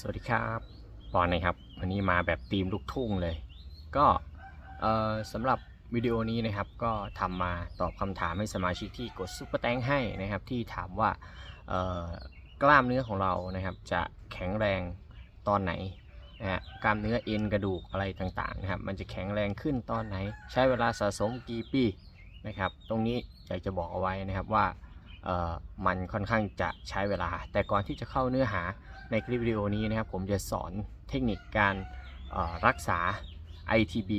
สวัสดีครับปอนนะครับ วันนี้มาแบบธีมลูกทุ่งเลย ก็สำหรับวิดีโอนี้นะครับก็ทำมาตอบคำถามให้สมาชิกที่กดซุปเปอร์แตงให้นะครับ ที่ถามว่ากล้ามเนื้อของเรานะครับ จะแข็งแรงตอนไหนนะฮะกล้ามเนื้อเอ็นกระดูกอะไรต่างๆนะครับ มันจะแข็งแรงขึ้นตอนไหน ใช้เวลาสะสมกี่ปีนะครับ ตรงนี้อยากจะบอกเอาไว้นะครับว่ามันค่อนข้างจะใช้เวลา แต่ก่อนที่จะเข้าเนื้อหา ในคลิปวิดีโอนี้นะครับผมจะสอนเทคนิคการรักษา ITB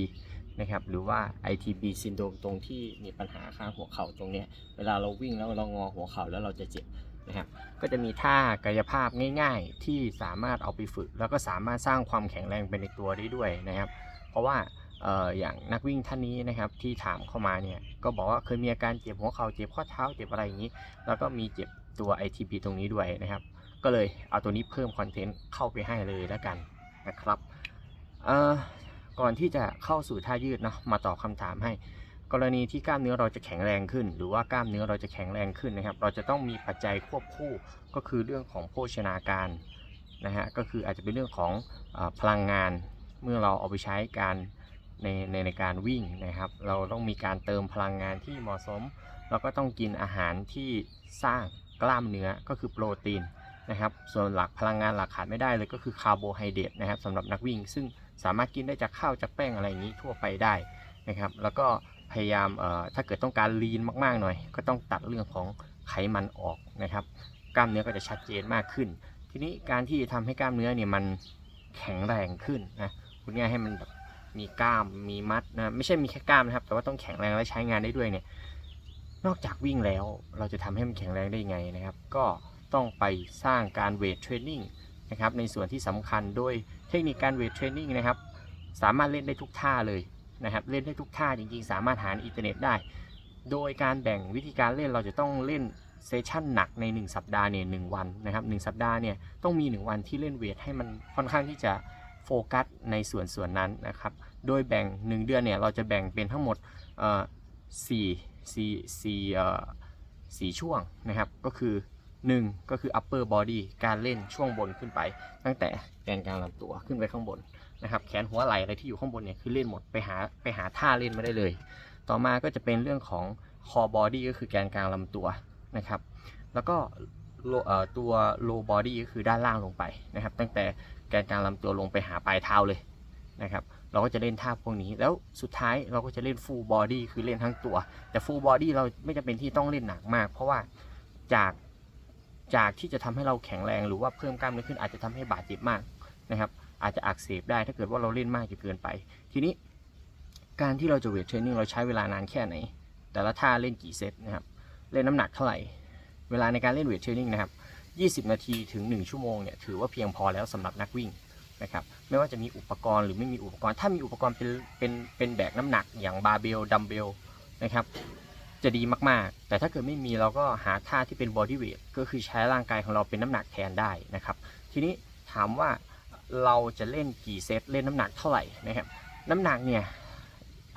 นะครับหรือว่า ITB ซินโดรมตรงที่มีปัญหาข้างหัวเข่าตรงเนี้ยเวลาเราวิ่งแล้วเรางอหัวเข่าแล้วเราจะเจ็บนะครับก็จะมีท่ากายภาพง่ายๆ ที่สามารถเอาไปฝึก แล้วก็สามารถสร้างความแข็งแรงไปในตัวได้ด้วยนะครับ เพราะว่าเอ่ออย่างนักวิ่งท่านนี้นะครับที่ถามเข้ามาเนี่ยก็บอกว่าเคยมีอาการเจ็บหัวเข่าเจ็บข้อเท้าเจ็บอะไรอย่างนี้ แล้วก็มีเจ็บตัว ITB ตรงนี้ด้วยนะครับ ก็เลยเอาตัวนี้เพิ่มคอนเทนต์เข้าไปให้เลยแล้วกันนะครับก่อนที่จะเข้าสู่ท่ายืดเนาะมาตอบคำถามให้ กรณีที่กล้ามเนื้อเราจะแข็งแรงขึ้น หรือว่ากล้ามเนื้อเราจะแข็งแรงขึ้นนะครับ เราจะต้องมีปัจจัยควบคู่ก็คือเรื่องของโภชนาการนะฮะก็คืออาจจะเป็นเรื่องของออพลังงานเมื่อเราเอาไปใช้การในในในการวิ่งนะครับ เราต้องมีการเติมพลังงานที่เหมาะสม เราก็ต้องกินอาหารที่สร้างกล้ามเนื้อก็คือโปรตีน นะครับ ส่วนหลักพลังงานหลักขาดไม่ได้เลยก็คือคาร์โบไฮเดรตนะครับสำหรับนักวิ่ง ซึ่งสามารถกินได้จากข้าวจากแป้งอะไรอย่างนี้ทั่วไปได้นะครับ แล้วก็พยายามเอ่อถ้าเกิดต้องการลีนมากๆหน่อย ก็ต้องตัดเรื่องของไขมันออกนะครับ กล้ามเนื้อก็จะชัดเจนมากขึ้น ทีนี้การที่จะทำให้กล้ามเนื้อเนี่ยมันแข็งแรงขึ้นนะพูดง่ายให้มันแบบมีกล้ามมีมัดนะไม่ใช่มีแค่กล้ามนะครับ แต่ว่าต้องแข็งแรงและใช้งานได้ด้วยเนี่ยนอกจากวิ่งแล้วเราจะทำให้มันแข็งแรงได้ยังไงนะครับ ก็ ต้องไปสร้างการเวทเทรนนิ่งนะครับในส่วนที่สำคัญโดยเทคนิคการเวทเทรนนิ่งนะครับสามารถเล่นได้ทุกท่าเลยนะครับเล่นได้ทุกท่าจริงๆ สามารถหาในอินเทอร์เน็ตได้ โดยการแบ่งวิธีการเล่นเราจะต้องเล่นเซสชั่นหนักใน 1 สัปดาห์เนี่ยหวันนะครับหสัปดาห์เนี่ยต้องมี 1 วันที่เล่นเวทให้มันค่อนข้างที่จะโฟกัสในส่วนส่วนนั้นนะครับโดยแบ่ง 1 เดือนเนี่ยเราจะแบ่งเป็นทั้งหมดอ่อสี่สี่สี่อ่อสี่ช่วงนะครับก็คือ 1 ก็คือ upper body การเล่นช่วงบนขึ้นไป ตั้งแต่แกนกลางลำตัวขึ้นไปข้างบนนะครับแขนหัวไหล่อะไรที่อยู่ข้างบนเนี่ยคือเล่นหมดไปหาไปหาท่าเล่นไมาได้เลย ต่อมาก็จะเป็นเรื่องของ core body ก็คือแกนกลางลำตัวนะครับ แล้วก็ตัว low body ก็คือด้านล่างลงไปนะครับ ตั้งแต่แกนกลางลำตัวลงไปหาปลายเท้าเลยนะครับเราก็จะเล่นท่าพวกนี้ แล้วสุดท้ายเราก็จะเล่น full body คือเล่นทั้งตัว แต่ full body เราไม่จำเป็นที่ต้องเล่นหนักมาก เพราะว่าจาก จากที่จะทำให้เราแข็งแรงหรือว่าเพิ่มกล้ามเนื้อขึ้นอาจจะทำให้บาดเจ็บมากนะครับ อาจจะอักเสบได้ถ้าเกิดว่าเราเล่นมากจนเกินไป ทีนี้การที่เราจะเวทเทรนนิ่งเราใช้เวลานานแค่ไหน แต่ละท่าเล่นกี่เซตนะครับ เล่นน้ำหนักเท่าไหร่ เวลาในการเล่นเวทเทรนนิ่งนะครับ 20 นาทีถึง 1 ชั่วโมงเนี่ยถือว่าเพียงพอแล้วสำหรับนักวิ่งนะครับ ไม่ว่าจะมีอุปกรณ์หรือไม่มีอุปกรณ์ ถ้ามีอุปกรณ์เป็นเป็นเป็นแบกน้ำหนักอย่างบาร์เบลดัมเบลนะครับ จะดีมากๆ แต่ถ้าเกิดไม่มีเราก็หาท่าที่เป็นบอดี้เวทก็คือใช้ร่างกายของเราเป็นน้ำหนักแทนได้นะครับ ทีนี้ถามว่าเราจะเล่นกี่เซตเล่นน้ำหนักเท่าไหร่นะครับน้ำหนักเนี่ย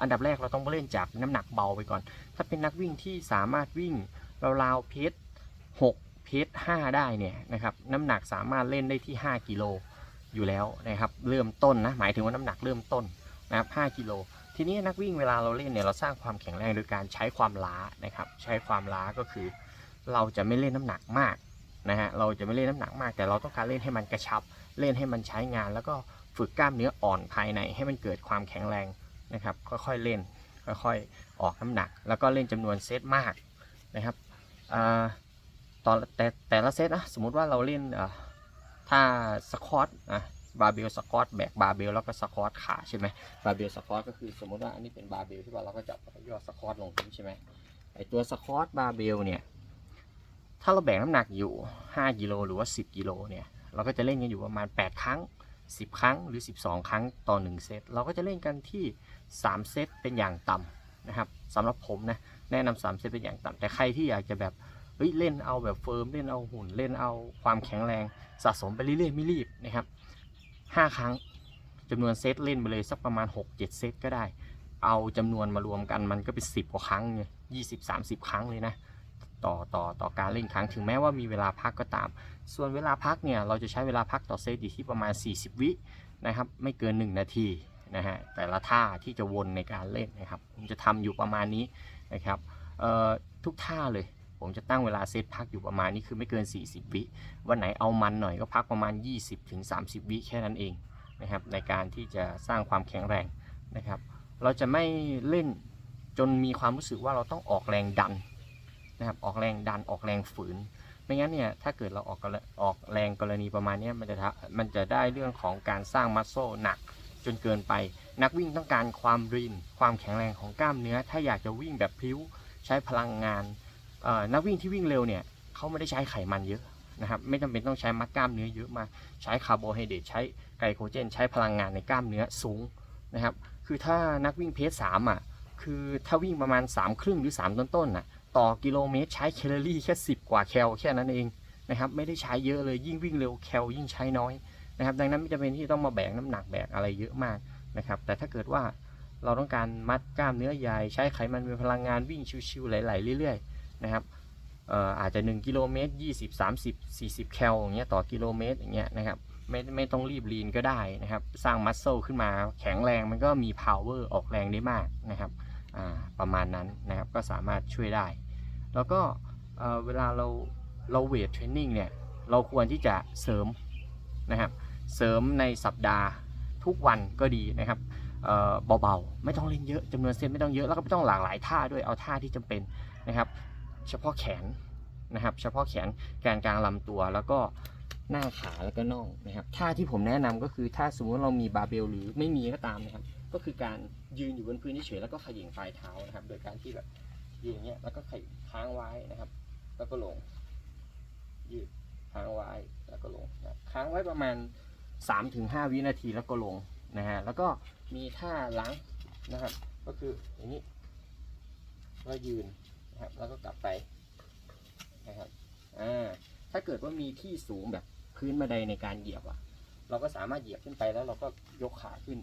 อันดับแรกเราต้องเล่นจากน้ำหนักเบาไปก่อน ถ้าเป็นนักวิ่งที่สามารถวิ่งราวๆเพจ6เพจ5ได้เนี่ยนะครับน้ำหนักสามารถเล่นได้ที่ 5 กิโลอยู่แล้วนะครับ เริ่มต้นนะหมายถึงว่าน้ำหนักเริ่มต้นนะครับ5กิโล ทีนี้นักวิ่งเวลาเราเล่นเนี่ยเราสร้างความแข็งแรงโดยการใช้ความล้านะครับ ใช้ความล้าก็คือ เราจะไม่เล่นน้ำหนักมากนะฮะเราจะไม่เล่นน้ำหนักมาก แต่เราต้องการเล่นให้มันกระชับ เล่นให้มันใช้งาน แล้วก็ฝึกกล้ามเนื้ออ่อนภายในให้มันเกิดความแข็งแรงนะครับ ค่อยๆเล่นค่อยๆออกน้ำหนัก แล้วก็เล่นจำนวนเซตมากนะครับตอนแต่แต่ละเซตนะสมมุติว่าเราเล่นถ้าสควอตนะ บาร์เบลสควอตแบกบาร์เบลแล้วก็สควอตขาใช่ไหมบาร์เบลสควอตก็คือสมมติว่าอันนี้เป็นบาร์เบลที่ว่าเราก็จับย่อสควอตลงใช่ไหมไอตัวสควอตบาร์เบลเนี่ยถ้าเราแบกน้ำหนักอยู่ 5กิโลหรือว่า 10กิโลเนี่ยเราก็จะเล่นกันอยู่ประมาณ 8 ครั้ง 10 ครั้งหรือ 12 ครั้งต่อ 1 เซตเราก็จะเล่นกันที่ 3 เซตเป็นอย่างต่ำนะครับสำหรับผมนะแนะนำ3เซตเป็นอย่างต่ำแต่ใครที่อยากจะแบบเฮ้ยเล่นเอาแบบเฟิร์มเล่นเอาหุ่นเล่นเอาความแข็งแรงสะสมไปเรื่อยๆไม่รีบนะครับ 5ครั้งจำนวนเซตเล่นไปเลยสักประมาณ 6-7 เซตก็ได้ เอาจำนวนมารวมกันมันก็เป็น 10 กว่าครั้งเนี่ยยี่สิบสามสิบครั้งเลยนะต่อต่อต่อการเล่นครั้งถึงแม้ว่ามีเวลาพักก็ตาม ส่วนเวลาพักเนี่ยเราจะใช้เวลาพักต่อเซตอยู่ที่ประมาณ 40 วินะครับไม่เกิน 1 นาทีนะฮะแต่ละท่าที่จะวนในการเล่นนะครับผมจะทำอยู่ประมาณนี้นะครับเอ่อทุกท่าเลย ผมจะตั้งเวลาเซตพักอยู่ประมาณนี้คือไม่เกิน 40 วิวันไหนเอามันหน่อยก็พักประมาณ 20-30 วิแค่นั้นเองนะครับในการที่จะสร้างความแข็งแรงนะครับ เราจะไม่เล่นจนมีความรู้สึกว่าเราต้องออกแรงดันนะครับออกแรงดันออกแรงฝืนไม่งั้นเนี่ยถ้าเกิดเราออกออกแรงกรณีประมาณนี้มันจะมันจะได้เรื่องของการสร้างมัสโซหนักจนเกินไป นักวิ่งต้องการความรีนความแข็งแรงของกล้ามเนื้อ ถ้าอยากจะวิ่งแบบพลิ้วใช้พลังงาน นักวิ่งที่วิ่งเร็วเนี่ยเขาไม่ได้ใช้ไขมันเยอะนะครับไม่จำเป็นต้องใช้มัดกล้ามเนื้อเยอะมาใช้คาร์โบไฮเดรตใช้ไกลโคเจน ใช้พลังงานในกล้ามเนื้อสูงนะครับคือถ้านักวิ่งเพจสามอะคือถ้าวิ่งประมาณ3ครึ่งหรือ3ต้นๆน่ะต่อกิโลเมตรใช้แคลอรี่แค่ 10 กว่าแคลแค่นั้นเองนะครับไม่ได้ใช้เยอะเลยยิ่งวิ่งเร็วแคลยิ่งใช้น้อยนะครับดังนั้นไม่จำเป็นที่ต้องมาแบกน้ำหนักแบกอะไรเยอะมากนะครับแต่ถ้าเกิดว่าเราต้องการมัดกล้ามเนื้อใหญ่ใช้ไขมันเป็นพลังงานวิ่งชิวๆไหลๆเรื่อยๆ นะครับเอ่ออาจจะ 1 กิโลเมตร 20 30 40 แคลอย่างเงี้ยต่อกิโลเมตรอย่างเงี้ยนะครับไม่ไม่ต้องรีบลีนก็ได้นะครับ สร้างมัสเซลขึ้นมาแข็งแรงมันก็มี power ออกแรงได้มากนะครับอ่าประมาณนั้นนะครับก็สามารถช่วยได้ แล้วก็เอ่อเวลาเราเราเวทเทรนนิ่งเนี่ยเราควรที่จะเสริมนะครับเสริมในสัปดาห์ทุกวันก็ดีนะครับเอ่อเบาๆ ไม่ต้องเล่นเยอะจำนวนเซตไม่ต้องเยอะแล้วก็ไม่ต้องหลากหลายท่าด้วยเอาท่าที่จำเป็นนะครับ เฉพาะแขนนะครับ เฉพาะแขนแกนกลางลำตัว แล้วก็หน้าขาแล้วก็น่องนะครับท่าที่ผมแนะนำก็คือถ้าสมมติเรามีบาเบลหรือไม่มีก็ตามนะครับ ก็คือการยืนอยู่บนพื้นเฉยแล้วก็ขย่งปลายเท้านะครับ โดยการที่แบบยืนอย่างเงี้ยแล้วก็ขย่งค้างไว้นะครับ แล้วก็ลง ยืดค้างไว้แล้วก็ลงนะค้างไว้ประมาณ 3-5 วินาทีแล้วก็ลงนะฮะแล้วก็มีท่าหลังนะครับ ก็คืออย่างนี้ก็ยืน นะครับ แล้วก็กลับไปนะครับอ่าถ้าเกิดว่ามีที่สูงแบบพื้นบันไดในการเหยียบอะ เราก็สามารถเหยียบขึ้นไปแล้วเราก็ยกขาขึ้น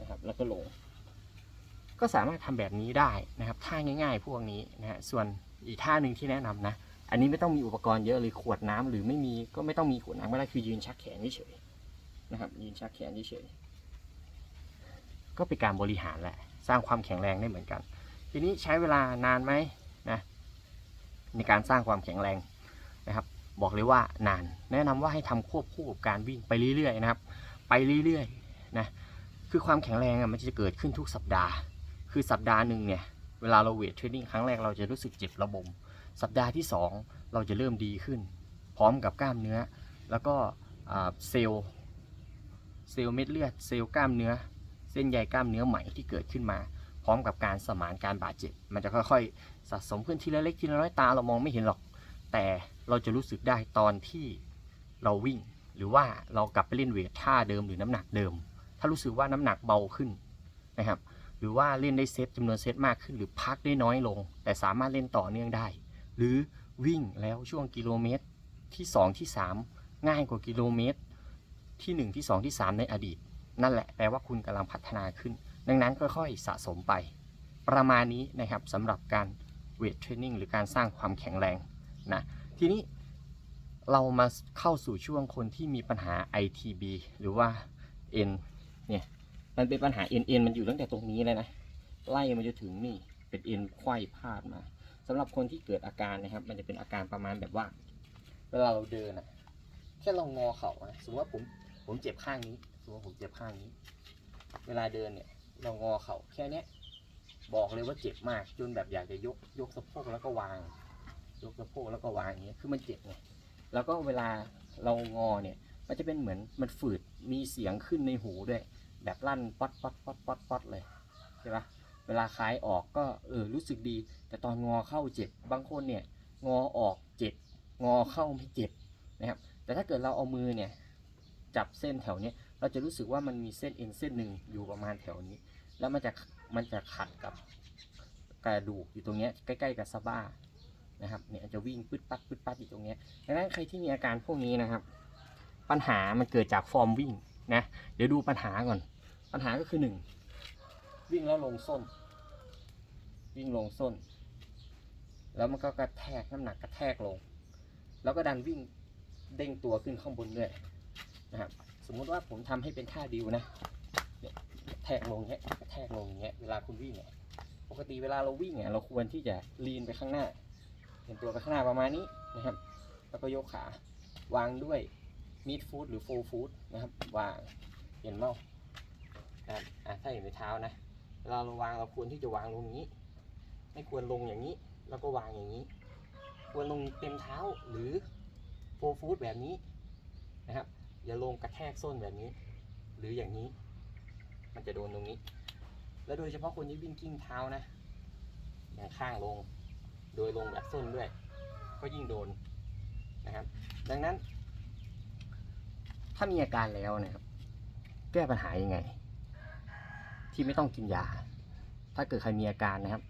นะครับ แล้วก็ลง ก็สามารถทำแบบนี้ได้นะครับท่าง่าย ๆ พวกนี้นะฮะส่วนอีกท่าหนึ่งที่แนะนำนะ อันนี้ไม่ต้องมีอุปกรณ์เยอะเลยขวดน้ำหรือไม่มีก็ไม่ต้องมีขวดน้ำก็ได้คือยืนชักแขนเฉยๆนะครับ ยืนชักแขนเฉยๆก็เป็นการบริหารแหละ สร้างความแข็งแรงได้เหมือนกัน ทีนี้ใช้เวลานานไหม ในการสร้างความแข็งแรงนะครับ บอกเลยว่านาน แนะนำว่าให้ทำควบคู่กับการวิ่งไปเรื่อยๆนะครับ ไปเรื่อยๆนะคือความแข็งแรงอะมันจะเกิดขึ้นทุกสัปดาห์ คือสัปดาห์หนึ่งเนี่ยเวลาเราเวทเทรนนิ่งครั้งแรกเราจะรู้สึกเจ็บระบม สัปดาห์ที่ 2 เราจะเริ่มดีขึ้น พร้อมกับกล้ามเนื้อ แล้วก็เซลล์เซลล์เม็ดเลือด เซลล์กล้ามเนื้อ เส้นใยกล้ามเนื้อใหม่ที่เกิดขึ้นมา พร้อมกับการสมานการบาดเจ็บ มันจะค่อย สะสมขึ้นทีละเล็กทีละน้อยตาเรามองไม่เห็นหรอก แต่เราจะรู้สึกได้ตอนที่เราวิ่ง หรือว่าเรากลับไปเล่นเวทท่าเดิมหรือน้ำหนักเดิม ถ้ารู้สึกว่าน้ำหนักเบาขึ้นนะครับ หรือว่าเล่นได้เซตจำนวนเซตมากขึ้น หรือพักได้น้อยลง แต่สามารถเล่นต่อเนื่องได้ หรือวิ่งแล้วช่วงกิโลเมตรที่2ที่3 ง่ายกว่ากิโลเมตร ที่ 1 ที่ 2 ที่ 3 ในอดีต นั่นแหละแปลว่าคุณกำลังพัฒนาขึ้น ดังนั้นค่อยๆสะสมไป ประมาณนี้นะครับสำหรับการ ทเทรนนิ่งหรือการสร้างความแข็งแรงนะทีนี้เรามาเข้าสู่ช่วงคนที่มีปัญหา ITB หรือว่า N เนี่ยมันเป็นปัญหา N N มันอยู่ตั้งแต่ตรงนี้เลยนะไล่มันจะถึงนี่เป็นเอ็นไขว้พาดมาสำหรับคนที่เกิดอาการนะครับ มันจะเป็นอาการประมาณแบบว่า เวลาเราเดินอะแค่เรางอเข่านะสมมติว่าผมผมเจ็บข้างนี้สมมติว่าผมเจ็บข้างนี้ เวลาเดินเนี่ยเรางอเข่าแค่เนี้ย บอกเลยว่าเจ็บมาก จนแบบอยากจะยกยกสะโพกแล้วก็วาง ยกสะโพกแล้วก็วางอย่างเงี้ยคือมันเจ็บไงแล้วก็เวลาเรางอเนี่ย มันจะเป็นเหมือนมันฝืดมีเสียงขึ้นในหูด้วย แบบลั่นป๊อดป๊อดป๊อดป๊อดป๊อดเลยใช่ปะเวลาคลายออกก็เออรู้สึกดี แต่ตอนงอเข้าเจ็บบางคนเนี่ย งอออกเจ็บงอเข้าไม่เจ็บนะครับ แต่ถ้าเกิดเราเอามือเนี่ยจับเส้นแถวเนี้ยเราจะรู้สึกว่ามันมีเส้นเอ็นเส้นหนึ่งอยู่ประมาณแถวนี้ แล้วมันจะ มันจะขัดกับกระดูกอยู่ตรงเนี้ยใกล้ ๆ กับสะบ้านะครับเนี่ยจะวิ่งปึ๊ดปัดปึ๊ดปัดอยู่ตรงเนี้ยดังนั้นใครที่มีอาการพวกนี้นะครับ ปัญหามันเกิดจากฟอร์มวิ่งนะเดี๋ยวดูปัญหาก่อน ปัญหาก็คือหนึ่งวิ่งแล้วลงส้น วิ่งลงส้น แล้วมันก็กระแทกน้ำหนักกระแทกลง แล้วก็ดันวิ่งเด้งตัวขึ้นข้างบนด้วยนะครับสมมุติว่าผมทำให้เป็นท่าดิวนะ แทกลงเงี้ยกระแทกลงอย่างเงี้ยเวลาคุณวิ่งเนี่ยปกติเวลาเราวิ่งเนี่ยเราควรที่จะลีนไปข้างหน้าเห็นตัวไปข้างหน้าประมาณนี้นะครับ แล้วก็ยกขาวางด้วยมิดฟูดหรือโฟฟูดนะครับวางเห็นเมานะครับอะถ้าเห็นในเท้านะเวลาเราวางเราควรที่จะวางลงอย่างนี้ ไม่ควรลงอย่างนี้ แล้วก็วางอย่างนี้ ควรลงเต็มเท้าหรือโฟฟูดแบบนี้นะครับอย่าลงกระแทกส้นแบบนี้ หรืออย่างนี้ มันจะโดนตรงนี้ แล้วโดยเฉพาะคนที่วิ่งกิ้งเท้านะ อย่างข้างลง โดยลงแบบส้นด้วย ก็ยิ่งโดนนะครับ ดังนั้น ถ้ามีอาการแล้วนะครับ แก้ปัญหายังไง ที่ไม่ต้องกินยา ถ้าเกิดใครมีอาการนะครับ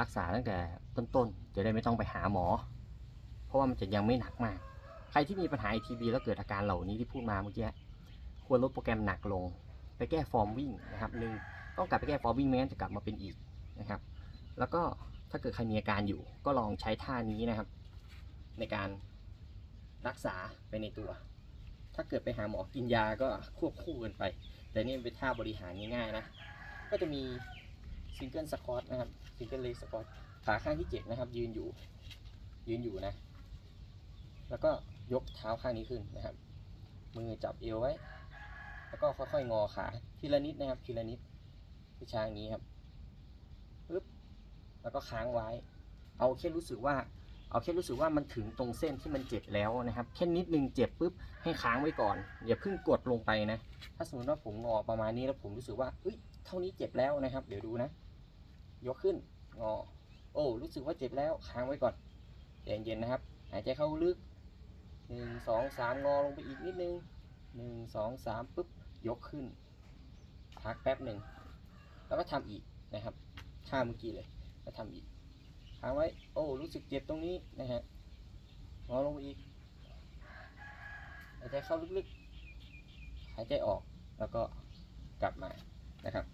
รักษาตั้งแต่ต้นๆ จะได้ไม่ต้องไปหาหมอ เพราะว่ามันจะยังไม่หนักมาก ใครที่มีปัญหา ATV แล้วเกิดอาการเหล่านี้ที่พูดมาเมื่อกี้ควรลดโปรแกรมหนักลง ไปแก้ฟอร์มวิ่งนะครับหนึ่งต้องกลับไปแก้ฟอร์มวิ่งไม่งั้นจะกลับมาเป็นอีกนะครับ แล้วก็ถ้าเกิดใครมีอาการอยู่ ก็ลองใช้ท่านี้นะครับ ในการรักษาไปในตัว ถ้าเกิดไปหาหมอกินยาก็ควบคู่กันไป แต่นี่เป็นท่าบริหารง่ายๆนะ ก็จะมีซิงเกิลสควอตนะครับซิงเกิลเลสสควอตขาข้างที่เจ็ดนะครับ ยืนอยู่ยืนอยู่นะ แล้วก็ยกเท้าข้างนี้ขึ้นนะครับ มือจับเอวไว้ แล้วก็ค่อยๆงอขาทีละนิดนะครับ ทีละนิดพิชาอย่างนี้ครับปึ๊บแล้วก็ค้างไว้ เอาแค่รู้สึกว่า เอาแค่รู้สึกว่ามันถึงตรงเส้นที่มันเจ็บแล้วนะครับแค่นิดนึงเจ็บปุ๊บให้ค้างไว้ก่อนอย่าเพิ่งกดลงไปนะ ถ้าสมมติว่าผมงอประมาณนี้แล้วผมรู้สึกว่าเอ้ยเท่านี้เจ็บแล้วนะครับ เดี๋ยวดูนะ ยกขึ้นงอ โอ้รู้สึกว่าเจ็บแล้วค้างไว้ก่อนเย็นๆนะครับ หายใจเข้าลึกหนึ่งสองสามงอลงไปอีกนิดนึงหนึ่งสองสามปุ๊บ ยกขึ้น พักแป๊บหนึ่ง แล้วก็ทำอีกนะครับท่าเมื่อกี้เลยก็ทำอีกค้างไว้ โอ้ รู้สึกเจ็บตรงนี้นะฮะงอลงไปอีก หายใจเข้าลึกๆ หายใจออก แล้วก็กลับมา นะครับ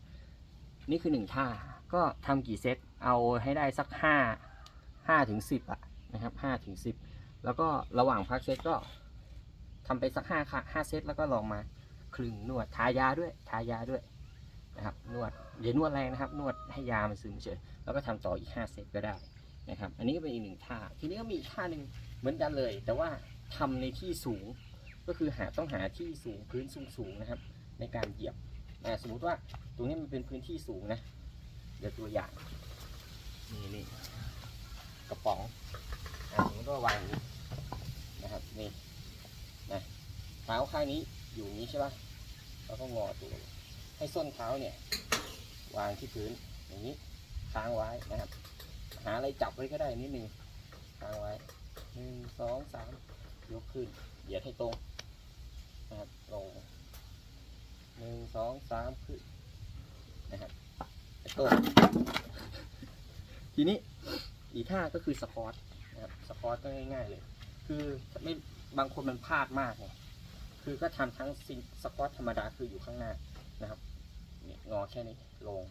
นี่คือหนึ่งท่า ก็ทำกี่เซต เอาให้ได้สักห้าห้าถึงสิบอะนะครับห้าถึงสิบ แล้วก็ระหว่างพักเซตก็ทำไปสักห้าค่ะห้าเซต แล้วก็ลองมา คลึงนวดทายาด้วยทายาด้วยนะครับนวดอย่านวดแรงนะครับ นวดให้ยามันซึมเฉยแล้วก็ทำต่ออีกห้าเซตก็ได้นะครับ อันนี้ก็เป็นอีกหนึ่งท่าทีนี้ก็มีอีกท่าหนึ่งเหมือนกันเลย แต่ว่าทำในที่สูงก็คือหาต้องหาที่สูงพื้นสูงสูงๆนะครับ ในการเหยียบอ่าสมมุติว่าตรงนี้มันเป็นพื้นที่สูงนะเดี๋ยวตัวอย่างนี่นี่กระป๋องอ่าสมมติว่าวางอย่างนี้นะครับนี่นะเท้าข้างนี้ อยู่อย่างนี้ใช่ปะแล้วก็งอตัวให้ส้นเท้าเนี่ย วางที่พื้นอย่างนี้ค้างไว้นะครับ หาอะไรจับไว้ก็ได้นิดนึงค้างไว้หนึ่งสองสามยกขึ้น เหยียดให้ตรงนะครับลงหนึ่งสองสามขึ้นนะครับตรงทีนี้อีกท่าก็คือสควอตนะครับสควอตก็ง่าย ๆ เลย คือไม่บางคนมันพลาดมากไง คือก็ทำทั้งซิงสควอตธรรมดาคืออยู่ข้างหน้านะครับงอแค่นี้ลง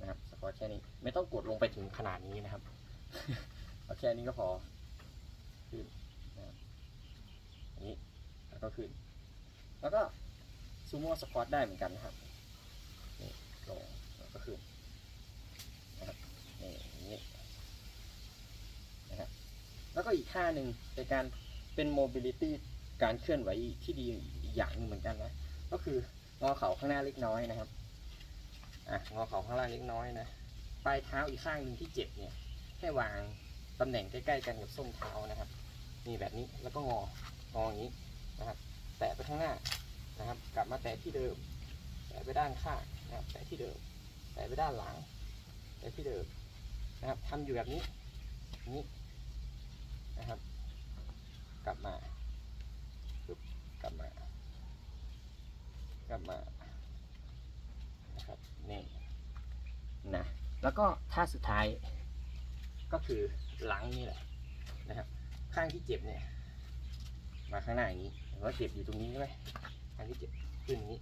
นะครับสควอตแค่นี้ไม่ต้องกดลงไปถึงขนาดนี้นะครับเอาแค่นี้ก็พอขึ้นนะครับนี้แล้วก็ขึ้น แล้วก็ซูโม่สควอตได้เหมือนกันนะครับนี่ลงแล้วก็ขึ้นนะครับนี่นี้นะครับแล้วก็อีกท่าหนึ่งเป็นการเป็นโมบิลิตี้ การเคลื่อนไหวที่ดีอีกอย่างหนึ่งเหมือนกันนะ ก็คืองอเข่าข้างหน้าเล็กน้อยนะครับอะงอเข่าข้างล่างเล็กน้อยนะปลายเท้าอีกข้างหนึ่งที่เจ็บเนี่ยให้วางตำแหน่งใกล้ๆกันกับส้นเท้านะครับนี่แบบนี้แล้วก็งองออย่างนี้นะครับ แตะไปข้างหน้านะครับ กลับมาแตะที่เดิม แตะไปด้านข้างนะครับ แตะที่เดิม แตะไปด้านหลัง แตะที่เดิมนะครับทำอยู่แบบนี้นี้นะครับมาปึ๊บกลับมาับมานะครับนี่นะแล้วก็ท่าสุดท้ายก็คือหลังนี่แหละนะครับ ข้างที่เจ็บเนี่ย มาข้างหน้าอย่างนี้เห็นว่าเจ็บอยู่ตรงนี้ใช่ไหมข้างที่เจ็บขึ้นอย่างนี้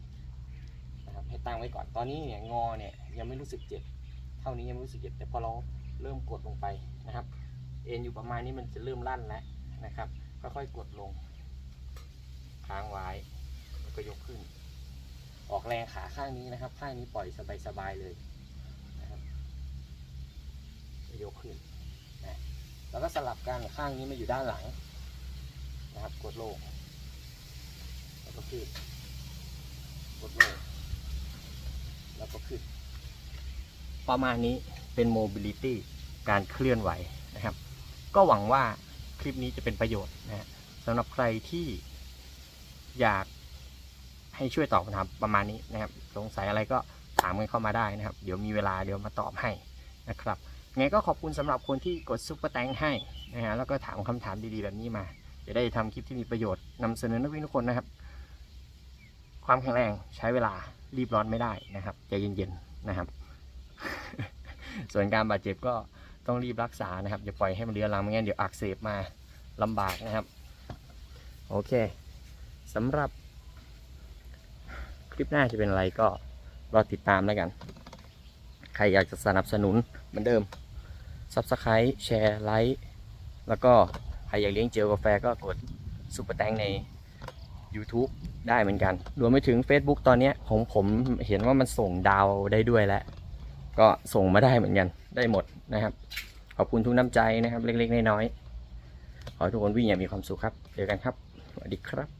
นะครับให้ตั้งไว้ก่อนตอนนี้เนี่ยงอเนี่ยยังไม่รู้สึกเจ็บ เท่านี้ยังไม่รู้สึกเจ็บ แต่พอเราเริ่มกดลงไปนะครับ เอ็นอยู่ประมาณนี้มันจะเริ่มลั่นแล้วนะครับค่อยๆกดลงค้างไว้แล้วก็ยกขึ้น ออกแรงขาข้างนี้นะครับ ข้างนี้ปล่อยสบายๆเลยนะครับยกขึ้นนะแล้วก็สลับกันข้างนี้มาอยู่ด้านหลังนะครับ กดลงแล้วก็ขึ้นกดลงแล้วก็ขึ้นประมาณนี้เป็น mobility การเคลื่อนไหวนะครับ ก็หวังว่าคลิปนี้จะเป็นประโยชน์นะสำหรับใครที่อยาก ให้ช่วยตอบคำถามประมาณนี้นะครับ สงสัยอะไรก็ถามกันเข้ามาได้นะครับ เดี๋ยวมีเวลาเดี๋ยวมาตอบให้นะครับไงก็ขอบคุณสำหรับคนที่กดซุปเปอร์แตงให้นะฮะแล้วก็ถามคำถามดีๆแบบนี้มา จะได้ทำคลิปที่มีประโยชน์นำเสนอนักวิ่งทุกคนนะครับ ความแข็งแรงใช้เวลารีบร้อนไม่ได้นะครับใจเย็นๆนะครับ ส่วนการบาดเจ็บก็ต้องรีบรักษานะครับอย่าปล่อยให้มันเรื้อรังไม่งั้นเดี๋ยวอักเสบมาลำบากนะครับ โอเคสำหรับ คลิปหน้าจะเป็นอะไรก็รอติดตามแล้วกัน ใครอยากจะสนับสนุนเหมือนเดิม Subscribe แชร์ไลค์แล้วก็ใครอยากเลี้ยงเจลกาแฟก็กดซุปเปอร์แตงใน YouTube ได้เหมือนกัน รวมไปถึง Facebook ตอนนี้ของผมเห็นว่ามันส่งดาวได้ด้วยแล้ว ก็ส่งมาได้เหมือนกันได้หมดนะครับ ขอบคุณทุกน้ำใจนะครับ เล็กๆ น้อยๆขอให้ทุกคนวิ่งอย่างมีความสุขครับ เจอกันครับ สวัสดีครับ